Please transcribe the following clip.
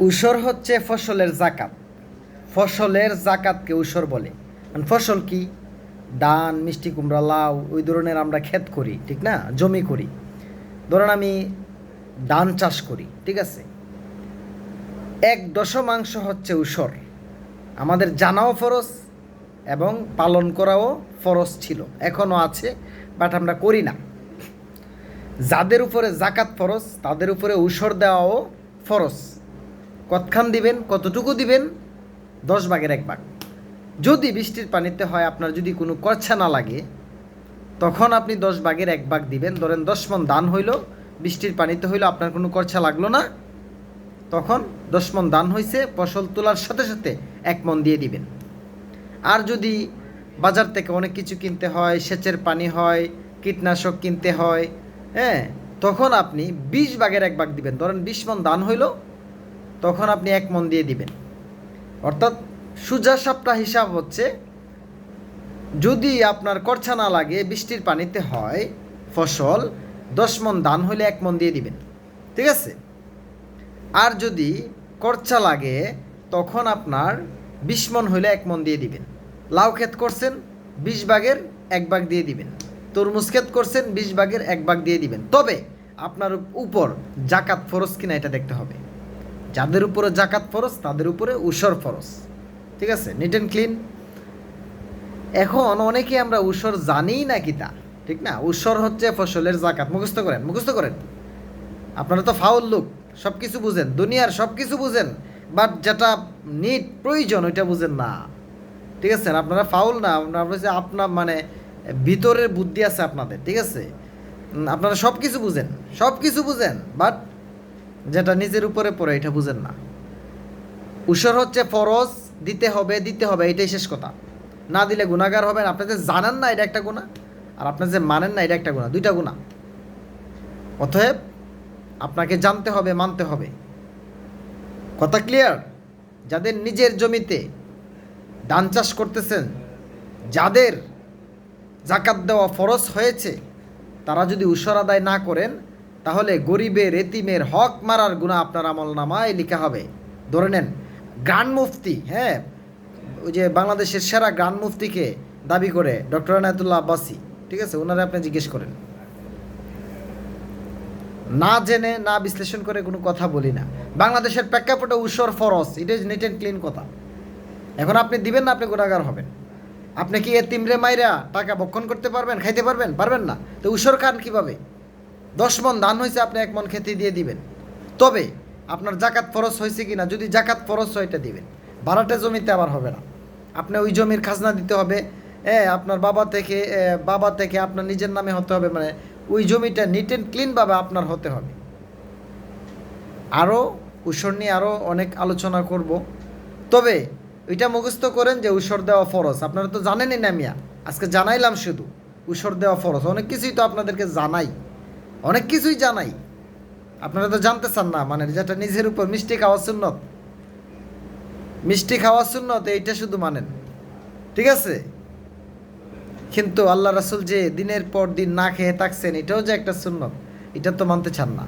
উসর হচ্ছে ফসলের জাকাত। ফসলের জাকাতকে উসর বলে। ফসল কি? ধান, মিষ্টি, কুমড়া, লাউ, ওই ধরনের আমরা ক্ষেত করি, ঠিক না? জমি করি। ধরুন আমি ধান চাষ করি, ঠিক আছে? এক দশমাংশ হচ্ছে উসর। আমাদের জানাও ফরজ এবং পালন করাও ফরজ ছিল। এখনও আছে, বাট আমরা করি না। যাদের উপরে জাকাত ফরজ, তাদের উপরে উসর দেওয়াও ফরজ। কতখান দিবেন, কতটুকু দিবেন? দশ ভাগের এক ভাগ। যদি বৃষ্টির পানিতে হয়, আপনার যদি কোনো কচ্ছা না লাগে, তখন আপনি দশ ভাগের এক ভাগ দিবেন। ধরেন দশ মন দান হইল, বৃষ্টির পানিতে হইল আপনার কোনো খরচা লাগল না, তখন দশ মন দান হয়েছে ফসল তোলার সাথে সাথে এক মন দিয়ে দিবেন। আর যদি বাজার থেকে অনেক কিছু কিনতে হয়, সেচের পানি হয়, কীটনাশক কিনতে হয় হ্যাঁ তখন আপনি বিশ ভাগের এক ভাগ দিবেন। ধরেন বিশ মন দান হইল তখন আপনি এক মন দিয়ে দিবেন। অর্থাৎ সুজা সাপটা হিসাব হচ্ছে, যদি আপনার করছা না লাগে, বৃষ্টির পানিতে হয় ফসল, দশ মন দান হইলে এক মন দিয়ে দিবেন। ঠিক আছে? আর যদি করচা লাগে, তখন আপনার বিশ মন হইলে এক মন দিয়ে দিবেন। লাউ ক্ষেত করছেন, বিশ ভাগের এক ভাগ দিয়ে দিবেন। তরমুজ ক্ষেত করছেন, বিশ ভাগের এক ভাগ দিয়ে দিবেন। তবে আপনার উপর জাকাত ফরজ কিনা এটা দেখতে হবে। যাদের উপরে জাকাত ফরজ, তাদের উপরে উসর ফরজ। ঠিক আছে? নিট অ্যান্ড ক্লিন এখন অনেকে আমরা উসর জানিই না কি তা। ঠিক না? উসর হচ্ছে ফসলের জাকাত। মুখস্থ করেন মুখস্থ করেন। আপনারা তো ফাউল লোক সব কিছু বুঝেন। দুনিয়ার সব কিছু বুঝেন বাট যেটা নিট প্রয়োজন, ওইটা বুঝেন না। ঠিক আছে? আপনারা ফাউল না, আপনারা আপনার মানে ভিতরের বুদ্ধি আছে আপনাদের। ঠিক আছে? আপনারা সব কিছু বুঝেন সব কিছু বুঝেন বাট যেটা নিজের উপরে পড়ে, এটা বুঝেন না। উসর হচ্ছে ফরজ, দিতে হবে দিতে হবে, এটাই শেষ কথা। না দিলে গুণাগার হবেন, আপনি যে জানেন না এটা একটা গুণা আর আপনি যে মানেন না এটা একটা গুণা দুইটা গুণা অতএব আপনাকে জানতে হবে, মানতে হবে। কথা ক্লিয়ার যাদের নিজের জমিতে ধান চাষ করতেছেন, যাদের জাকাত দেওয়া ফরজ হয়েছে, তারা যদি উসর আদায় না করেন তাহলে গরিবের, এতিমের হক মারার গুণা আপনার আমল নামায় লেখা হবে। ধরে নেন, গ্রান্ড মুফতি হ্যাঁ? ওই যে বাংলাদেশের সেরা গ্রান্ড মুফতিকে দাবি করে ডক্টর আনায়তুল্লাহ আব্বাসি, ঠিক আছে? ওনারা আপনি জিজ্ঞেস করেন। না জেনে, না বিশ্লেষণ করে কোনো কথা বলি না। বাংলাদেশের প্রেক্ষাপটে উসর ফরস it is neat and clean কথা। এখন আপনি দিবেন না, আপনি গুণাগার হবেন। আপনি কি এ তিমরে মাইরা টাকা বক্ষণ করতে পারবেন, খাইতে পারবেন? পারবেন না। তো উসর খান কীভাবে? দশ মন দান হয়েছে আপনি এক মন খেতে দিয়ে দিবেন। তবে আপনার জাকাত ফরস হয়েছে কি না যদি জাকাত ফরস হয়, এটা দিবেন। ভাড়াটে জমিতে আবার হবে না। আপনি ওই জমির খাজনা দিতে হবে। হ্যাঁ আপনার বাবা থেকে বাবা থেকে আপনার নিজের নামে হতে হবে মানে ওই জমিটা নিট অ্যান্ড ক্লিনভাবে আপনার হতে হবে। আরও উসর নিয়ে আরও অনেক আলোচনা করব। তবে ওইটা মুখস্থ করেন যে উসর দেওয়া ফরজ। আপনারা তো জানেনই না মিয়া। আজকে জানাইলাম শুধু উসর দেওয়া ফরজ। অনেক কিছুই তো আপনাদেরকে জানাই। অনেক কিছুই জানাই। আপনারা তো জানতে চান না মানে যেটা নিজের উপর মিষ্টি খাওয়া সুন্নত। মিষ্টি খাওয়া সুন্নত, এইটা শুধু মানেন। ঠিক আছে? কিন্তু আল্লাহ রাসুল যে দিনের পর দিন না খেয়ে থাকছেন, এটাও যে একটা সুন্নত, এটা তো মানতে চান না।